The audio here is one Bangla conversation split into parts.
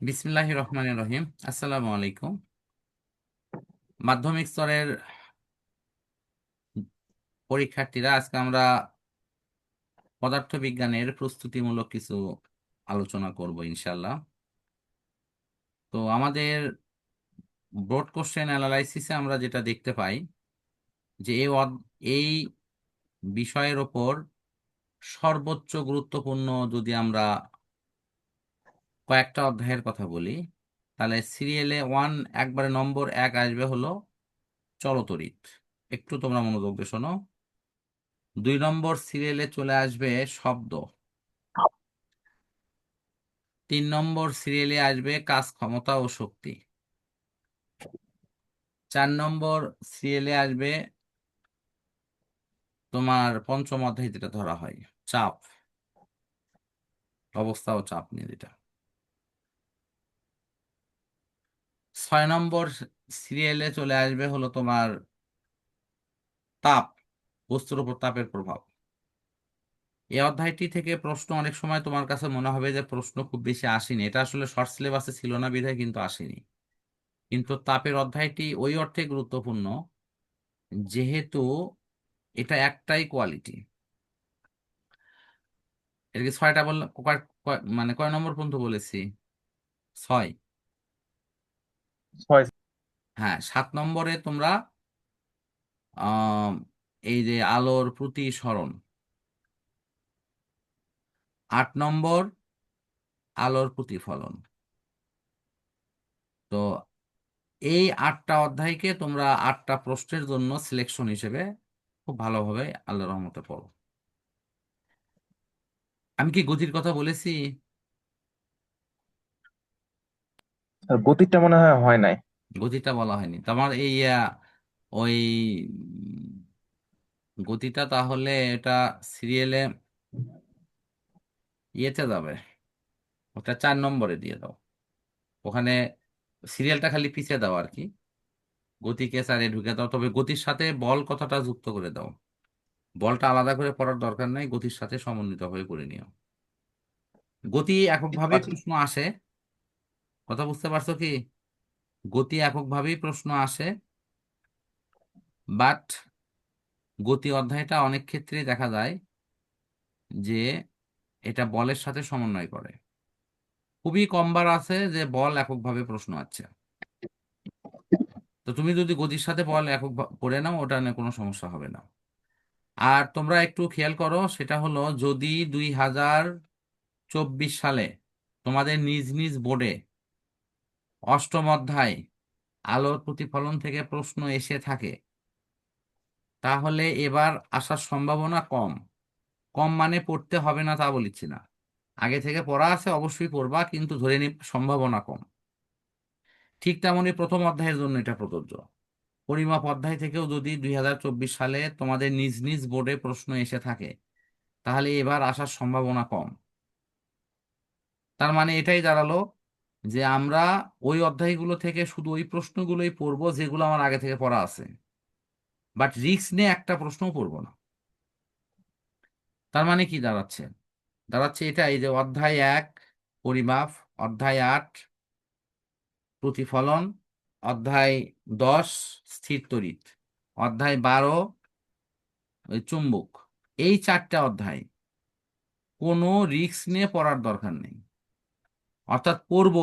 বিসমিল্লাহির রহমানির রহিম। আসসালামু আলাইকুম। মাধ্যমিক স্তরের পরীক্ষার্থীরা, আজকে আমরা পদার্থবিজ্ঞানের প্রস্তুতিমূলক কিছু আলোচনা করব ইনশাল্লাহ তো আমাদের ব্রড কোশ্চেন অ্যানালাইসিসে আমরা যেটা দেখতে পাই যে এই এই বিষয়ের ওপর সর্বোচ্চ গুরুত্বপূর্ণ যদি আমরা কয়েকটা অধ্যায়ের কথা বলি। তাহলে সিরিয়ালে ওয়ান একবারে নম্বর এক আসবে হলো চলতরিৎ একটু তোমরা মনোযোগ দিয়ে শোনো। দুই নম্বর সিরিয়ালে চলে আসবে শব্দ। তিন নম্বর সিরিয়ালে আসবে কাজ ক্ষমতা ও শক্তি। চার নম্বর সিরিয়ালে আসবে তোমার পঞ্চম অধ্যায় যেটা ধরা হয়, চাপ। অবস্থা ও চাপ নিয়ে যেটা। ছয় নম্বর সিরিয়ালে চলে আসবে হলো তোমার তাপ, বস্তুর উপর তাপের প্রভাব। এই অধ্যায়টি থেকে প্রশ্ন অনেক সময় তোমার কাছে মনে হবে যে প্রশ্ন খুব বেশি আসেনি। এটা আসলে শর্ট সিলেবাসে ছিল না, বিধায় কিন্তু আসেনি। কিন্তু তাপের অধ্যায়টি ওই অর্থে গুরুত্বপূর্ণ, যেহেতু এটা একটাই কোয়ালিটি এর কি ছয়টা বললাম মানে কয় নম্বর পর্যন্ত বলেছি? ছয়। ছয় হ্যাঁ সাত নম্বরে তোমরা এই যে আলোর প্রতিসরণ। আট নম্বর, আলোর প্রতিফলন। তো এই আটটা অধ্যায়কে তোমরা আটটা প্রশ্নের জন্য সিলেকশন হিসেবে খুব ভালোভাবে আল্লাহ রহমতে পড়ো। আমি কি গতির কথা বলেছি আর গতিটা মনে হয় হয় নাই। গতিটা বলা হয়নি। তোমার এই ওই গতিটা তাহলে এটা সিরিয়ালে ইয়েতে যাবে। ওটা চার নম্বরে দিয়ে দাও। ওখানে সিরিয়ালটা খালি পিছিয়ে দাও আর কি। গতিকে স্যারে ঢুকে দাও। তবে গতির সাথে বল কথাটা যুক্ত করে দাও। বলটা আলাদা করে পড়ার দরকার নাই। গতির সাথে সমন্বিত হয়ে করে নিও। গতি এককভাবেই আচ্ছা। প্রশ্ন আসে। কথা বুঝতে পারছ কি? গতি এককভাবেই প্রশ্ন আসে বাট গতি অধ্যায়টা অনেক ক্ষেত্রেই দেখা যায় যে এটা বলের সাথে সমন্বয় করে। খুবই কমবার আছে যে বল এককভাবে প্রশ্ন আছে তো তুমি যদি গতির সাথে বল একক পড়ে নাও, ওটা নিয়ে কোনো সমস্যা হবে না। আর তোমরা একটু খেয়াল করো, সেটা হলো যদি দুই হাজার চব্বিশ সালে তোমাদের নিজ নিজ বোর্ডে অষ্টম অধ্যায়, আলোর প্রতিফলন থেকে প্রশ্ন এসে থাকে। তাহলে এবার আসার সম্ভাবনা কম। কম মানে পড়তে হবে না তা বলিচ্ছি না। আগে থেকে পড়া আছে, অবশ্যই পড়বা, কিন্তু ধরে নি সম্ভাবনা কম। ঠিক তেমনই প্রথম অধ্যায়ের জন্য এটা প্রযোজ্য। পরিমাপ অধ্যায় থেকেও যদি দুই হাজার চব্বিশ সালে তোমাদের নিজ নিজ বোর্ডে প্রশ্ন এসে থাকে, তাহলে এবার আসার সম্ভাবনা কম। তার মানে এটাই দাঁড়াল যে আমরা ওই অধ্যায়গুলো থেকে শুধু ওই প্রশ্নগুলোই পড়ব যেগুলো আমার আগে থেকে পড়া আছে। বাট রিস্ক নিয়ে একটা প্রশ্নও পড়ব না। তার মানে কি দাঁড়াচ্ছে? দাঁড়াচ্ছে এটাই যে অধ্যায় এক, পরিমাপ, অধ্যায় আট, প্রতিফলন, অধ্যায় দশ, স্থির তড়িৎ, অধ্যায় বারো চুম্বক। এই চারটা অধ্যায় কোনো রিস্ক নিয়ে পড়ার দরকার নেই। অর্থাৎ পড়ব,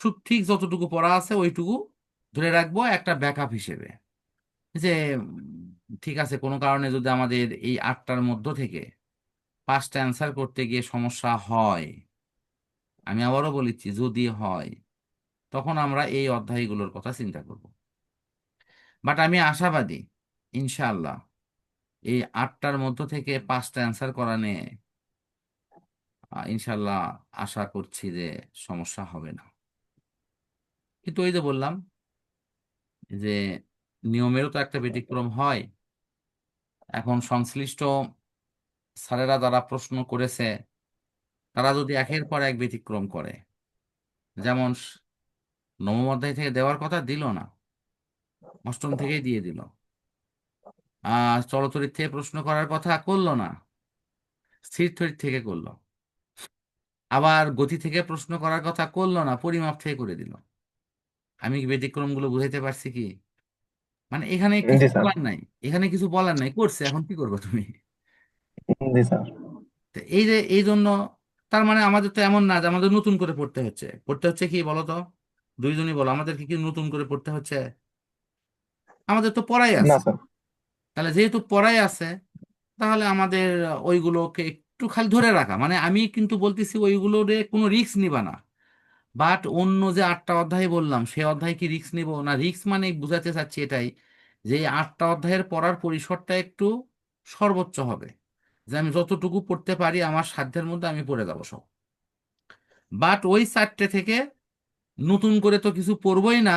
ঠিক ঠিক যতটুকু পড়া আছে ওইটুকু ধরে রাখব একটা ব্যাকআপ হিসেবে। যে, ঠিক আছে, কোনো কারণে যদি আমাদের এই আটটার মধ্য থেকে পাঁচটা অ্যান্সার করতে গিয়ে সমস্যা হয়, আমি আবারও বলেছি যদি হয়, তখন আমরা এই অধ্যায়গুলোর কথা চিন্তা করব। বাট আমি আশাবাদী, ইনশাআল্লাহ, এই আটটার মধ্য থেকে পাঁচটা অ্যান্সার করা নিয়ে আহ, ইনশাআল্লাহ আশা করছি যে সমস্যা হবে না। কিন্তু ওই যে বললাম যে নিয়মেরও তো একটা ব্যতিক্রম হয়। এখন সংশ্লিষ্ট স্যারেরা যারা প্রশ্ন করেছে তারা যদি একের পর এক ব্যতিক্রম করে যেমন নবম অধ্যায় থেকে দেওয়ার কথা দিল না অষ্টম থেকেই দিয়ে দিল। আহ চলতরিৎ থেকে প্রশ্ন করার কথা করল না স্থির থেকে করল। আবার গতি থেকে প্রশ্ন করার কথা করল না পরিমাপ থেকে করে দিল। আমি কি ব্যতিক্রমগুলো বুঝাইতে পারছি কি? মানে এখানে কিছু বলার নাই। এখানে কিছু বলার নাই। করছে এখন কি করব তুমি? এই যে এই জন্য তার মানে আমাদের তো এমন না যে আমাদের নতুন করে পড়তে হচ্ছে। পড়তে হচ্ছে কি বলো তো? দুইজনই বলো আমাদের কি কি নতুন করে পড়তে হচ্ছে? আমাদের তো পড়াই আছে। তাহলে যেহেতু পড়াই আছে তাহলে আমাদের ওইগুলোকে একটু খালি ধরে রাখা। মানে আমি কিন্তু বলতেছি ওইগুলোরে কোনো রিস্ক নিবা না। বাট অন্য যে আটটা অধ্যায় বললাম, সে অধ্যায় কি রিস্ক নিব? না রিস্ক মানে বুঝাতে চাচ্ছি এটাই যে আটটা অধ্যায়ের পড়ার পরিসরটা একটু সর্বোচ্চ হবে। যে আমি যতটুকু পড়তে পারি আমার সাধ্যের মধ্যে আমি পড়ে যাব সব। বাট ওই চারটে থেকে নতুন করে তো কিছু পড়বই না।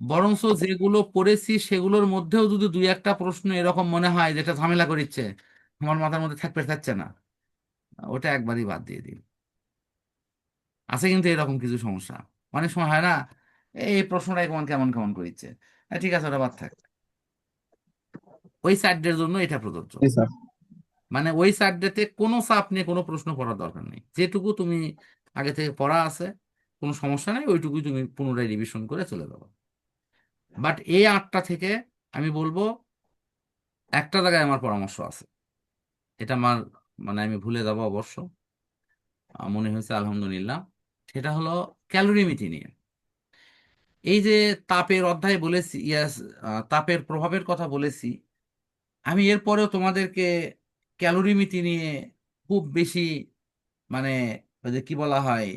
বরঞ্চ যেগুলো পড়েছি সেগুলোর মধ্যেও যদি দুই একটা প্রশ্ন এরকম মনে হয় যেটা ঝামেলা করিচ্ছে, আমার মাথার মধ্যে থাকতে থাকছে না। ওটা একবারই বাদ দিয়ে দিন আছে কিন্তু এরকম কিছু সমস্যা। অনেক সময় হয় না এই প্রশ্নটাই কেমন কেমন কেমন করিচ্ছে। ঠিক আছে ওটা বাদ থাক। ওই সাইডের জন্য এটা প্রযোজ্য। মানে ওই সাবজেক্টে কোনো চাপ নিয়ে কোনো প্রশ্ন পড়ার দরকার নেই। যেটুকু তুমি আগে থেকে পড়া আছে কোনো সমস্যা নেই ওইটুকুই তুমি পুনরায় রিভিশন করে চলে যাব। বাট এই আটটা থেকে আমি বলব একটা জায়গায় আমার পরামর্শ আছে। এটা আমার মানে আমি ভুলে যাব অবশ্য। মনে হয়েছে আলহামদুলিল্লাহ। সেটা হলো ক্যালোরিমিতি নিয়ে এই যে তাপের অধ্যায় বলেছি, ইয়াস তাপের প্রভাবের কথা বলেছি, আমি এরপরেও তোমাদেরকে ক্যালোরিমিতি নিয়ে খুব বেশি মানে যে কি বলা হয়,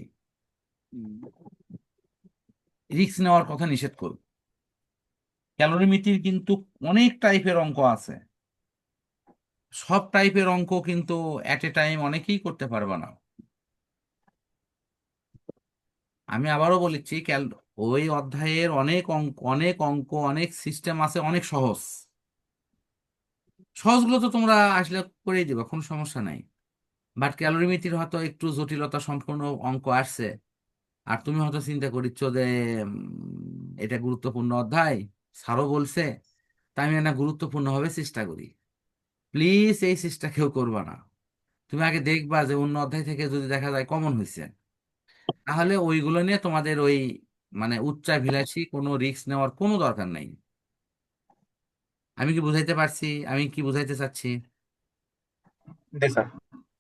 রিস্ক নেওয়ার কথা নিষেধ করব। ক্যালোরিমিতির কিন্তু অনেক টাইপের অঙ্ক আছে। সব টাইপের অঙ্ক কিন্তু অ্যাট এ টাইম অনেকেই করতে পারবে না। আমি আবারও বলেছি, ক্যাল, ওই অধ্যায়ের অনেক অঙ্ক অনেক অঙ্ক, অনেক সিস্টেম আছে, অনেক সহজ। সহজগুলো তো তোমরা আসলে করেই দিবে, কোনো সমস্যা নাই। বাট ক্যালোরিমিতির হয়তো একটু জটিলতা সম্পূর্ণ অঙ্ক আসছে। আর তুমি হয়তো চিন্তা করিচ্ছ যে এটা গুরুত্বপূর্ণ অধ্যায়, স্যারও বলছে তাই আমি না গুরুত্বপূর্ণ হবে চেষ্টা করি। প্লিজ এই চেষ্টা কেউ করবা না। তুমি আগে দেখবা যে অন্য অধ্যায় থেকে যদি দেখা যায় কমন হয়েছে তাহলে ওইগুলো নিয়ে তোমাদের ওই মানে উচ্চাভিলাষী কোনো রিস্ক নেওয়ার কোনো দরকার নাই। আমি কি বুঝাইতে পারছি? আমি কি বুঝাইতে চাচ্ছি?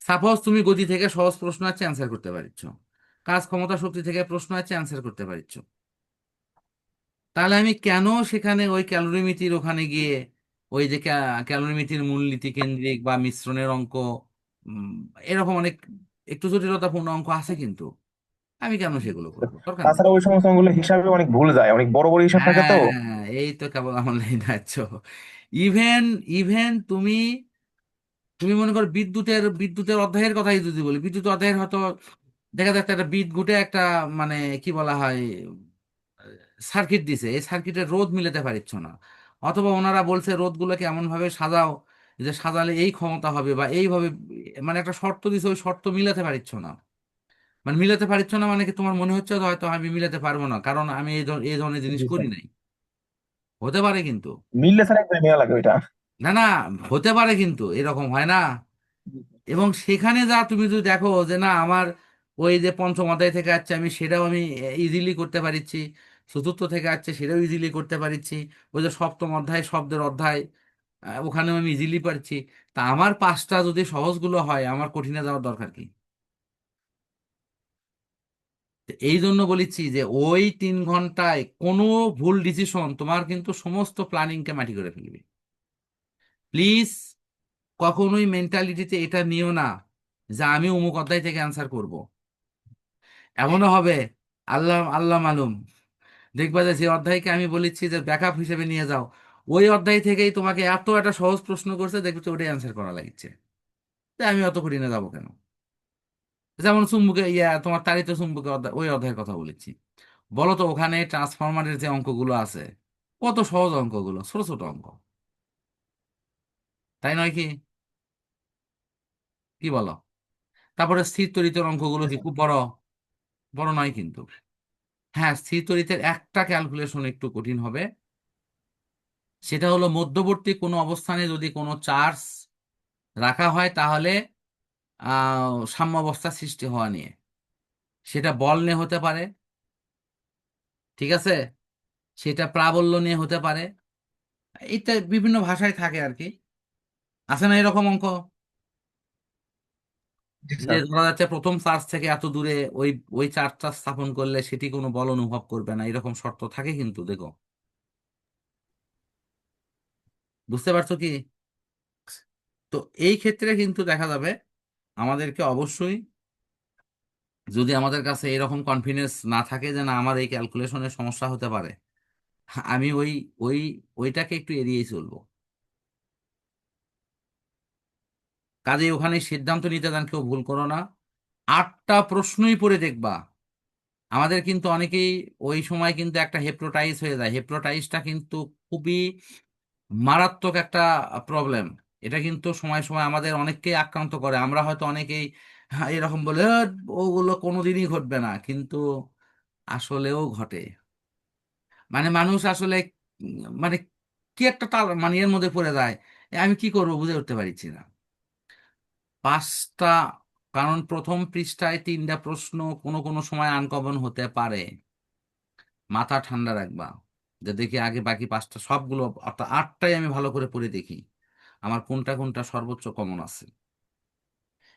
সাপোজ তুমি গতি থেকে সহজ প্রশ্ন আছে অ্যান্সার করতে পারছ কাজ ক্ষমতা শক্তি থেকে প্রশ্ন আছে অ্যান্সার করতে পারছ তাহলে আমি কেন সেখানে ওই ক্যালোরিমিতির ওখানে গিয়ে ওই যে ক্যা- ক্যালোরিমিতির মূলনীতি কেন্দ্রিক বা মিশ্রণের অঙ্ক এরকম অনেক একটু জটিলতাপূর্ণ অঙ্ক আছে কিন্তু। আমি কেন সেগুলো করব? দরকার নেই। তাছাড়া ওই সমস্ত অঙ্কগুলো হিসাবে অনেক ভুল যায় অনেক বড় বড় হিসাব থাকে তো। হ্যাঁ এই তো কেবল আমার লাইনে আছো ইভেন ইভেন তুমি তুমি মনে করো বিদ্যুতের বিদ্যুতের অধ্যায়ের কথাই যদি বলি বিদ্যুৎ অধ্যায়ের হয়তো দেখা যাচ্ছে একটা বিদ্যুটে একটা মানে কি বলা হয় সার্কিট দিছে। এই সার্কিটের রোধ মিলাতে পারছ না। অথবা ওনারা বলছে রোধগুলোকে এমন ভাবে সাজাও যে সাজালে এই ক্ষমতা হবে বা এইভাবে মানে একটা শর্ত দিছে ওই শর্ত মিলাতে পারছ না। মানে মিলাতে পারছ না মানে কি তোমার মনে হচ্ছে হয়তো আমি মিলাতে পারব না? কারণ আমি এই ধরনের জিনিস করি নাই। হতে পারে কিন্তু। মিললে স্যার লাগে ওইটা। না না হতে পারে কিন্তু এরকম হয় না। এবং সেখানে যা তুমি যদি দেখো যে না আমার ওই যে পঞ্চম অধ্যায় থেকে আসছে আমি সেটাও আমি ইজিলি করতে পারছি চতুর্থ থেকে আসছে, সেটাও ইজিলি করতে পারছি ওই যে সপ্তম অধ্যায়, শব্দের অধ্যায় ওখানেও আমি ইজিলি পারছি। তা আমার পাঁচটা যদি সহজগুলো হয়, আমার কঠিনে যাওয়ার দরকার কি? এই জন্য বলেছি যে ওই তিন ঘন্টায় কোনো ভুল ডিসিশন তোমার কিন্তু সমস্ত প্ল্যানিংকে মাটি করে ফেলবে। প্লিজ কখনোই মেন্টালিটিতে এটা নিও না যে আমি অমুক অধ্যায় থেকে অ্যান্সার করব। এমনও হবে, আল্লাহ আল্লাহ মালুম। দেখবা যে যে অধ্যায়কে আমি বলেছি যে ব্যাকআপ হিসেবে নিয়ে যাও, ওই অধ্যায় থেকেই তোমাকে এত একটা সহজ প্রশ্ন করছে, দেখবে ওটাই অ্যান্সার করা লাগছে। তাই আমি অত কঠিনে যাব কেন? যেমন চুম্বকে, ইয়া, তোমার তাড়িত চুম্বকের অধ্যায়, ওই অধ্যায়ের কথা বলেছি। বলো তো ওখানে ট্রান্সফরমারের যে অঙ্কগুলো আছে, কত সহজ অঙ্কগুলো, ছোট ছোট অঙ্ক। তাই নয় কি? কি বলো? তারপরে স্থির তড়িতের অঙ্কগুলো কি খুব বড়? বড় নয় কিন্তু। হ্যাঁ স্থির তড়িতের একটা ক্যালকুলেশন একটু কঠিন হবে। সেটা হলো মধ্যবর্তী কোনো অবস্থানে যদি কোনো চার্জ রাখা হয় তাহলে সাম্যাবস্থা সৃষ্টি হওয়া নিয়ে। সেটা বল নিয়ে হতে পারে। ঠিক আছে? সেটা প্রাবল্য নিয়ে হতে পারে। এটা বিভিন্ন ভাষায় থাকে আর কি। আছে না এরকম অঙ্ক? যে ধরা যাচ্ছে প্রথম চার্জ থেকে এত দূরে ওই ওই চার্জটা স্থাপন করলে সেটি কোনো বল অনুভব করবে না। এরকম শর্ত থাকে কিন্তু দেখো। বুঝতে পারছ কি? তো এই ক্ষেত্রে কিন্তু দেখা যাবে আমাদেরকে অবশ্যই যদি আমাদের কাছে এরকম কনফিডেন্স না থাকে যে না আমার এই ক্যালকুলেশনের সমস্যা হতে পারে আমি ওই ওই ওইটাকে একটু এড়িয়ে চলবো। কাজেই ওখানে সিদ্ধান্ত নিতে দেন কেউ ভুল করো না। আটটা প্রশ্নই পড়ে দেখবা। আমাদের কিন্তু অনেকেই ওই সময় কিন্তু একটা হেপ্রোটাইজ হয়ে যায়। হেপ্রোটাইজটা কিন্তু খুবই মারাত্মক একটা প্রবলেম। এটা কিন্তু সময় সময় আমাদের অনেককেই আক্রান্ত করে। আমরা হয়তো অনেকেই হ্যাঁ, এরকম বলে "আহ, ওগুলো কোনোদিনই ঘটবে না। কিন্তু আসলেও ঘটে। মানে মানুষ আসলে মানে কি একটা তাল মানে এর মধ্যে পড়ে যায়। আমি কি করব বুঝে উঠতে পারছি না। পাঁচটা, কারণ প্রথম পৃষ্ঠায় তিনটা প্রশ্ন কোনো কোনো সময় আনকমন হতে পারে। মাথা ঠান্ডা রাখবা। যে দেখি আগে বাকি পাঁচটা সবগুলো অর্থাৎ আটটাই আমি ভালো করে পড়ে দেখি। আমার কোনটা কোনটা সর্বোচ্চ কমন আছে।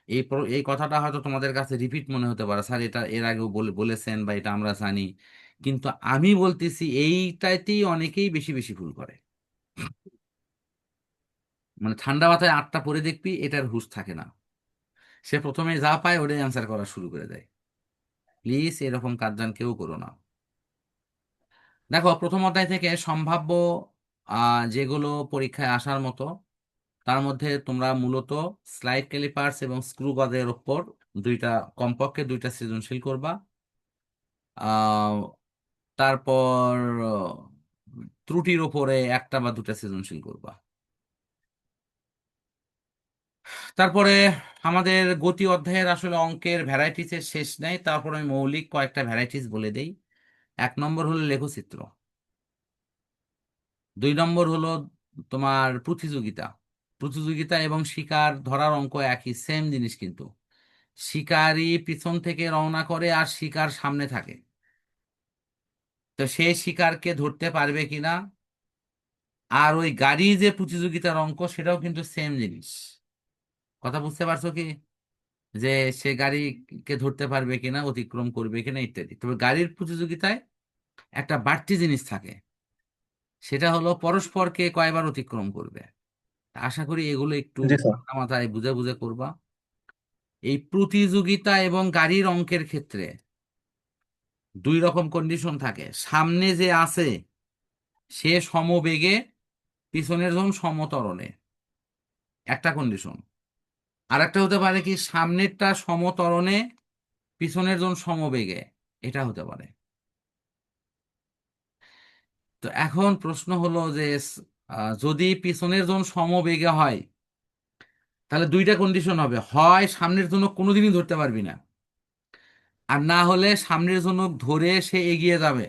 এই এই কথাটা হয়তো তোমাদের কাছে রিপিট মনে হতে পারে। স্যার, এটা এর আগেও বলে, বলেছেন বা এটা আমরা জানি। কিন্তু আমি বলতেছি এইটাতেই অনেকেই বেশি বেশি ভুল করে। মানে ঠান্ডা মাথায় আটটা পরে দেখবি, এটার হুঁশ থাকে না। সে প্রথমে যা পায় ওটাই অ্যান্সার করা শুরু করে দেয়। প্লিজ এরকম কাজ যেন কেউ করো না। দেখো, প্রথম অধ্যায় থেকে সম্ভাব্য যেগুলো পরীক্ষায় আসার মতো, তার মধ্যে তোমরা মূলত স্লাইড ক্যালিপার্স এবং স্ক্রু গজের ওপর দুইটা, কমপক্ষে দুইটা সৃজনশীল করবা। তারপর, ত্রুটির ওপরে একটা বা দুটা সৃজনশীল করবা। তারপরে আমাদের গতি অধ্যায়ের আসলে অঙ্কের ভ্যারাইটিসের শেষ নেই। তারপর আমি মৌলিক কয়েকটা ভ্যারাইটিস বলে দেই। এক নম্বর হলো লেখচিত্র। দুই নম্বর হলো তোমার প্রতিযোগিতা। প্রতিযোগিতা এবং শিকার ধরার অঙ্ক একই সেম জিনিস কিন্তু। শিকারি পিছন থেকে রওনা করে আর শিকার সামনে থাকে। তো সে শিকারকে ধরতে পারবে কিনা? আর ওই গাড়ি যে প্রতিযোগিতার অঙ্ক সেটাও কিন্তু সেম জিনিস। কথা বুঝতে পারছ কি? যে সে গাড়িকে ধরতে পারবে কিনা অতিক্রম করবে কিনা ইত্যাদি। তবে গাড়ির প্রতিযোগিতায় একটা বাড়তি জিনিস থাকে। সেটা হলো পরস্পরকে কয়বার অতিক্রম করবে। আশা করি এগুলো একটু মাথায় বুঝে বুঝে করবা। এই প্রতিযোগিতা এবং গাড়ির অঙ্কের ক্ষেত্রে দুই রকম কন্ডিশন থাকে। সামনে যে আছে সে সমবেগে পিছনের জন সমতরণে। একটা কন্ডিশন আর একটা হতে পারে কি, সামনেরটা সমতরণে পিছনের জন সমবেগে, এটা হতে পারে। তো এখন প্রশ্ন হলো যে যদি পিছনের জন সমবেগে হয়, তাহলে দুইটা কন্ডিশন হবে, হয় সামনের জন্য কোনোদিনই ধরতে পারবি না, আর না হলে সামনের জন্য ধরে সে এগিয়ে যাবে।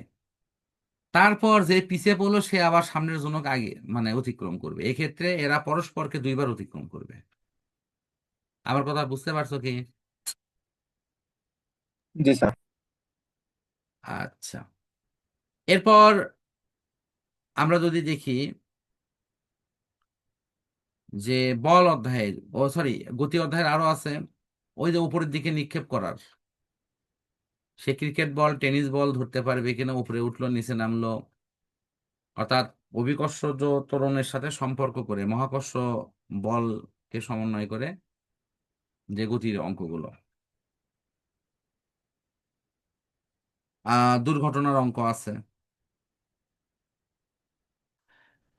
তারপর যে পিছে পড়ল, সে আবার সামনের জন্য আগে মানে অতিক্রম করবে। এক্ষেত্রে এরা পরস্পরকে দুইবার অতিক্রম করবে। আমার কথা বুঝতে পারছ কি? জি স্যার। আচ্ছা। এরপর আমরা যদি দেখি যে বল অধ্যায়ের ও সরি গতি অধ্যায়ের আরও আছে ওই যে উপরের দিকে নিক্ষেপ করার। সে ক্রিকেট বল টেনিস বল ধরতে পারবে কিনা উপরে উঠল নিচে নামলো। অর্থাৎ অভিকর্ষ ত্বরণের সাথে সম্পর্ক করে মহাকর্ষ বলকে সমন্বয় করে যে গতির অঙ্কগুলো। দুর্ঘটনার অঙ্ক আছে।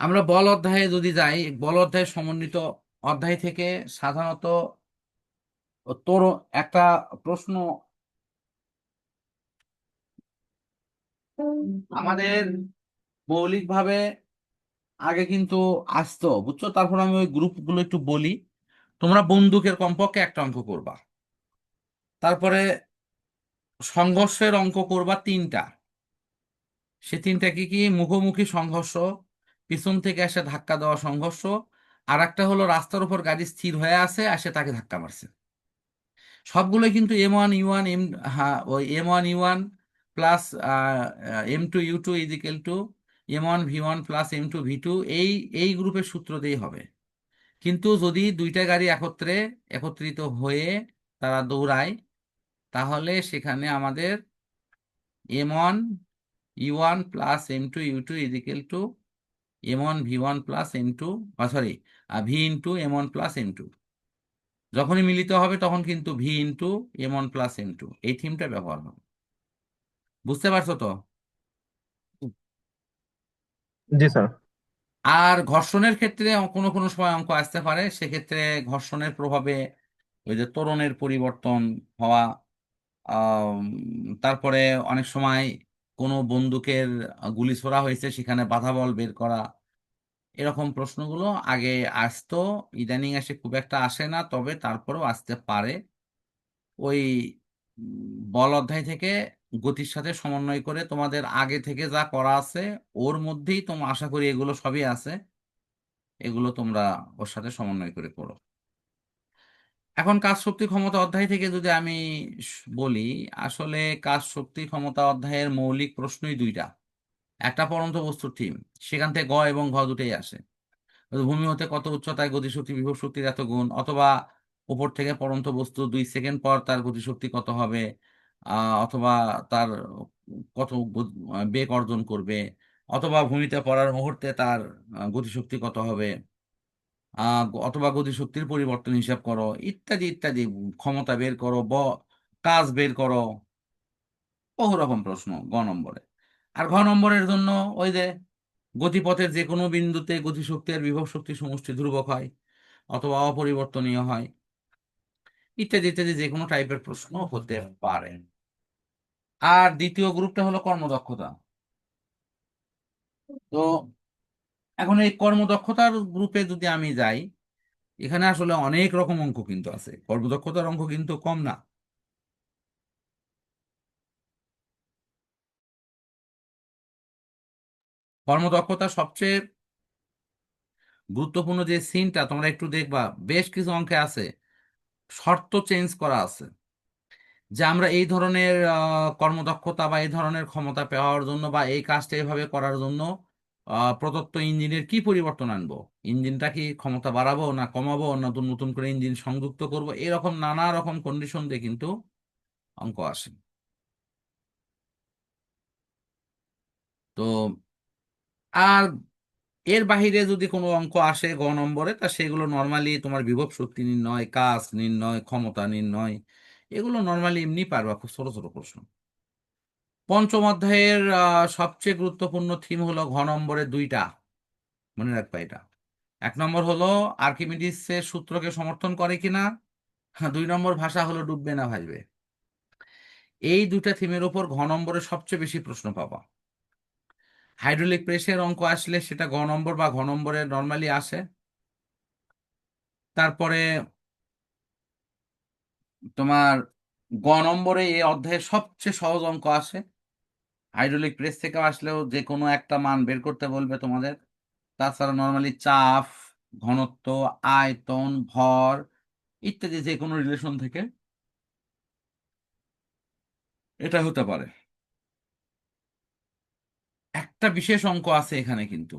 আমরা বল অধ্যায়ে যদি যাই, বল অধ্যায় সমন্বিত অধ্যায় থেকে সাধারণত তোর একটা প্রশ্ন আমাদের মৌলিকভাবে আগে কিন্তু আসতো, বুঝছ? তারপর আমি ওই গ্রুপগুলো একটু বলি। তোমরা বন্দুকের কমপক্ষে একটা অঙ্ক করবা। তারপরে সংঘর্ষের অঙ্ক করবা তিনটা। সে তিনটা কি কি? মুখোমুখি সংঘর্ষ, পিছন থেকে এসে ধাক্কা দেওয়া সংঘর্ষ আর একটা হলো রাস্তার উপর গাড়ি স্থির হয়ে আছে, আর সে তাকে ধাক্কা মারছে। সবগুলো কিন্তু M one U one M হ্যাঁ ওই M one U one plus M two U two equal two M one V one plus M two V two এই এই গ্রুপের সূত্র দিয়েই হবে। কিন্তু যদি দুইটা গাড়ি একত্রে, একত্রিত হয়ে তারা দৌড়ায়, তাহলে সেখানে আমাদের M one U one plus M two U two equal two, M one, V one plus M two sorry V into M one plus M two. যখনই মিলিত হবে তখন কিন্তু V into M one plus M two. এই থিমটা ব্যবহার হবে। বুঝতে পারছ তো? জি, স্যার। আর ঘর্ষণের ক্ষেত্রে কোনো কোনো সময় অঙ্ক আসতে পারে। সেক্ষেত্রে ঘর্ষণের প্রভাবে ওই যে ত্বরণের পরিবর্তন হওয়া তারপরে অনেক সময় কোনো বন্দুকের গুলি ছোড়া হয়েছে, সেখানে বাধা বল বের করা, এরকম প্রশ্নগুলো আগে আসতো। ইদানিং এসে খুব একটা আসে না, তবে তারপরেও আসতে পারে। ওই বল অধ্যায় থেকে গতির সাথে সমন্বয় করে তোমাদের আগে থেকে যা করা আছে, ওর মধ্যেই তোমরা আশা করি এগুলো সবই আছে। এগুলো তোমরা ওর সাথে সমন্বয় করে করো। এখন কাজ শক্তি ক্ষমতা অধ্যায় থেকে যদি আমি বলি, আসলে কাজ শক্তি ক্ষমতা অধ্যায়ের মৌলিক প্রশ্নই দুইটা। একটা পড়ন্ত বস্তুর থিম, সেখান থেকে গ এবং ঘ দুটোই আসে। ভূমি হতে কত উচ্চতায় গতিশক্তি, বিভব শক্তির এত গুণ, অথবা উপর থেকে পড়ন্ত বস্তু দুই সেকেন্ড পর তার গতিশক্তি কত হবে অথবা তার কত বেগ অর্জন করবে, অথবা ভূমিতে পড়ার মুহূর্তে তার গতিশক্তি কত হবে অথবা গতিশক্তির পরিবর্তন হিসাব করো, ইত্যাদি ইত্যাদি, ক্ষমতা বের করো, ব, কাজ বের করো। বহু রকম প্রশ্ন গ নম্বরে। আর ঘ নম্বরের জন্য ওই যে গতিপথের যে কোনো বিন্দুতে গতিশক্তি আর বিভব শক্তি সমষ্টি ধ্রুবক হয়, অথবা অপরিবর্তনীয় হয়। ইত্যাদি ইত্যাদি যে কোনো টাইপের প্রশ্ন হতে পারে। আর দ্বিতীয় গ্রুপটা হলো কর্মদক্ষতা। তো এখন এই কর্মদক্ষতার গ্রুপে যদি আমি যাই, এখানে আসলে অনেক রকম অঙ্ক কিন্তু আছে। কর্মদক্ষতার অঙ্ক কিন্তু কম না। কর্মদক্ষতার সবচেয়ে গুরুত্বপূর্ণ যে সিনটা তোমরা একটু দেখবা, বেশ কিছু অঙ্কে আছে। শর্ত চেঞ্জ করা আছে যে আমরা এই ধরনের কর্মদক্ষতা বা এই ধরনের ক্ষমতা পাওয়ার জন্য বা এই কাজটা এভাবে করার জন্য প্রদত্ত ইঞ্জিনের কি পরিবর্তন আনব? ইঞ্জিনটা কি ক্ষমতা বাড়াবো না কমাবো না নতুন নতুন করে ইঞ্জিন সংযুক্ত করব? এরকম নানা রকম কন্ডিশন দিয়ে কিন্তু অঙ্ক আসে। তো আর এর বাহিরে যদি কোনো অঙ্ক আসে গ নম্বরে তা সেগুলো নর্মালি তোমার বিভব শক্তি নির্ণয় কাজ নির্ণয় ক্ষমতা নির্ণয় এগুলো নর্মালি এমনি পারবা খুব ছোট ছোট প্রশ্ন। পঞ্চম অধ্যায়ের সবচেয়ে গুরুত্বপূর্ণ থিম হলো ঘ নম্বরের দুইটা। মনে রাখবা এটা। এক নম্বর হলো আর্কিমিডিসের সূত্রকে সমর্থন করে কিনা? হ্যাঁ, দুই নম্বর ভাষা হলো ডুববে না ভাসবে। এই দুটা থিমের উপর ঘ নম্বরে সবচেয়ে বেশি প্রশ্ন পাবা। হাইড্রোলিক প্রেসের অঙ্ক আসলে সেটা গ নম্বর বা ঘ নম্বরে নর্মালি আসে। তারপরে তোমার গ নম্বরে এই অধ্যায়ের সবচেয়ে সহজ অঙ্ক আসে। হাইড্রোলিক প্রেস থেকে আসলেও যে কোনো একটা মান বের করতে বলবে তোমাদের। তাছাড়া নর্মালি চাপ, ঘনত্ব, আয়তন, ভর ইত্যাদি যে কোনো রিলেশন থেকে এটা হতে পারে। একটা বিশেষ অঙ্ক আছে এখানে কিন্তু।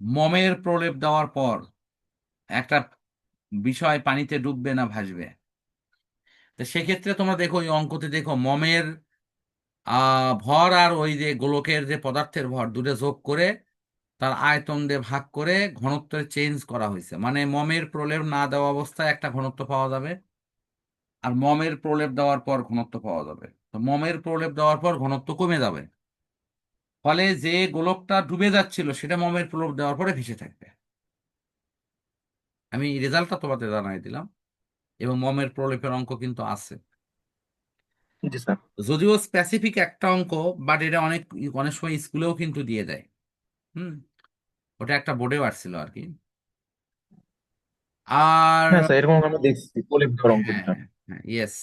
মমের প্রলেপ দেওয়ার পর একটা বিষয় পানিতে ডুববে না ভাসবে। তো সেক্ষেত্রে তোমরা দেখো ওই অঙ্কতে দেখো মমের ভর আর ওই যে গোলকের যে পদার্থের ভর দুটো যোগ করে তার আয়তন দিয়ে ভাগ করে ঘনত্বের চেঞ্জ করা হয়েছে। মানে মমের প্রলেপ না দেওয়া অবস্থায় একটা ঘনত্ব পাওয়া যাবে আর মমের প্রলেপ দেওয়ার পর ঘনত্ব পাওয়া যাবে। তো মমের প্রলেপ দেওয়ার পর ঘনত্ব কমে যাবে। ফলে যে গোলকটা ডুবে যাচ্ছিল সেটা মমের প্রলেপ দেওয়ার পরে ভেসে থাকবে। আমি রেজাল্টটা তোমাদের জানাই দিলাম এবং মমের প্রলেপের অঙ্ক কিন্তু আছে। যদিও স্পেসিফিক একটা অঙ্ক বাট এটা অনেক অনেক সময় স্কুলেও কিন্তু দিয়ে দেয়। হুম? ওটা একটা বোর্ডেও আসছিল আর কি। আর হ্যাঁ এরকম আমরা দেখছি প্রলেপ ধর অঙ্ক হ্যাঁ হ্যাঁ ইয়েস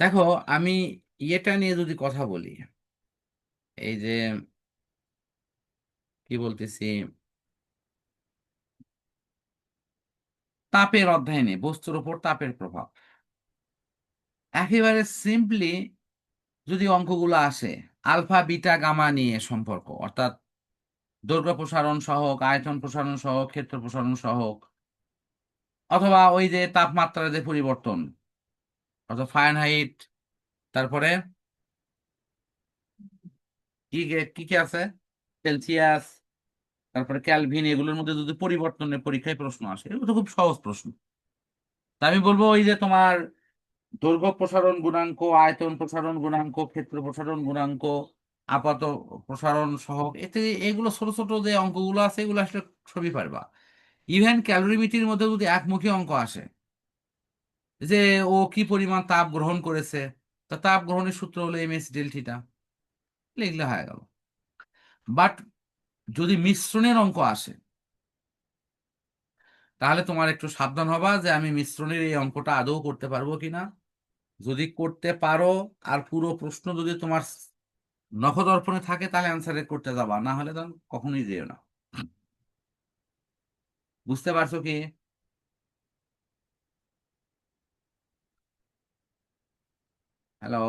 দেখো আমি ইয়েটা নিয়ে যদি কথা বলি এই যে কি বলতেছি? তাপের অধ্যায় নিয়ে বস্তুর উপর তাপের প্রভাব। একেবারে সিম্পলি যদি অঙ্কগুলো আসে, আলফা, বিটা, গামা নিয়ে সম্পর্ক, অর্থাৎ দৈর্ঘ্য প্রসারণ সহক, আয়তন প্রসারণ সহক, ক্ষেত্র প্রসারণ সহক, অথবা ওই যে তাপমাত্রার যে পরিবর্তন, অর্থাৎ ফারেনহাইট তারপরে কি কি কি আছে? সেলসিয়াস তারপরে ক্যালভিন এগুলোর মধ্যে যদি পরিবর্তনের পরীক্ষায় প্রশ্ন আসে, এগুলো তো খুব সহজ প্রশ্ন। তা আমি বলব ওই যে তোমার দৈর্ঘ্য প্রসারণ গুণাঙ্ক, আয়তন প্রসারণ গুণাঙ্ক, ক্ষেত্র প্রসারণ গুণাঙ্ক, আপাত প্রসারণ সহ এতে এগুলো ছোট ছোট যে অঙ্কগুলো আছে, এগুলো আসলে সবই পারবা। ইভেন ক্যালোরিমিটির মধ্যে যদি একমুখী অঙ্ক আসে, যে ও কি পরিমাণ তাপ গ্রহণ করেছে, তা তাপ গ্রহণের সূত্র হলো এম এস ডেল থিটা লিখলে হয়ে গেল। বাট যদি মিশ্রণের অঙ্ক আসে, তাহলে তোমার একটু সাবধান হবা যে আমি মিশ্রণের এই অঙ্কটা আদৌ করতে পারব কিনা। যদি করতে পারো আর পুরো প্রশ্ন যদি তোমার নখদর্পণে থাকে, তাহলে অ্যান্সারে করতে যাবা। না হলে তখন কখনোই যেও না। বুঝতে পারছ কি? হ্যালো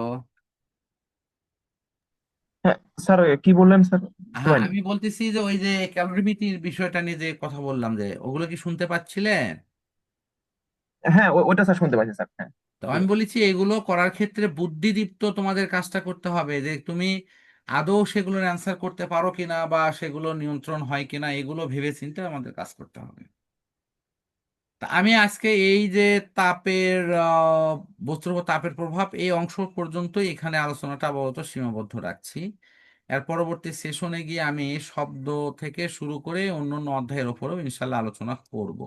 হ্যাঁ স্যার কি বললেন স্যার? হ্যাঁ আমি বলতেছি যে ওই যে ক্যালোরিমিটির বিষয়টা নিয়ে যে কথা বললাম যে ওগুলো কি শুনতে পাচ্ছিলেন? হ্যাঁ ও- ওটা স্যার শুনতে পাচ্ছি স্যার হ্যাঁ। তো আমি বলেছি এগুলো করার ক্ষেত্রে বুদ্ধিদীপ্ত তোমাদের কাজটা করতে হবে যে তুমি আদৌ সেগুলোর অ্যান্সার করতে পারো কিনা বা সেগুলো নিয়ন্ত্রণ হয় কিনা এগুলো ভেবে চিন্তে আমাদের কাজ করতে হবে। আমি আজকে এই যে তাপের বস্তুর উপর তাপের প্রভাব, এই অংশ পর্যন্ত এখানে আলোচনাটা আপাতত সীমাবদ্ধ রাখছি। এর পরবর্তী সেশনে গিয়ে আমি শব্দ থেকে শুরু করে অন্য অন্য অধ্যায়ের ওপরেও ইনশাল্লাহ আলোচনা করব।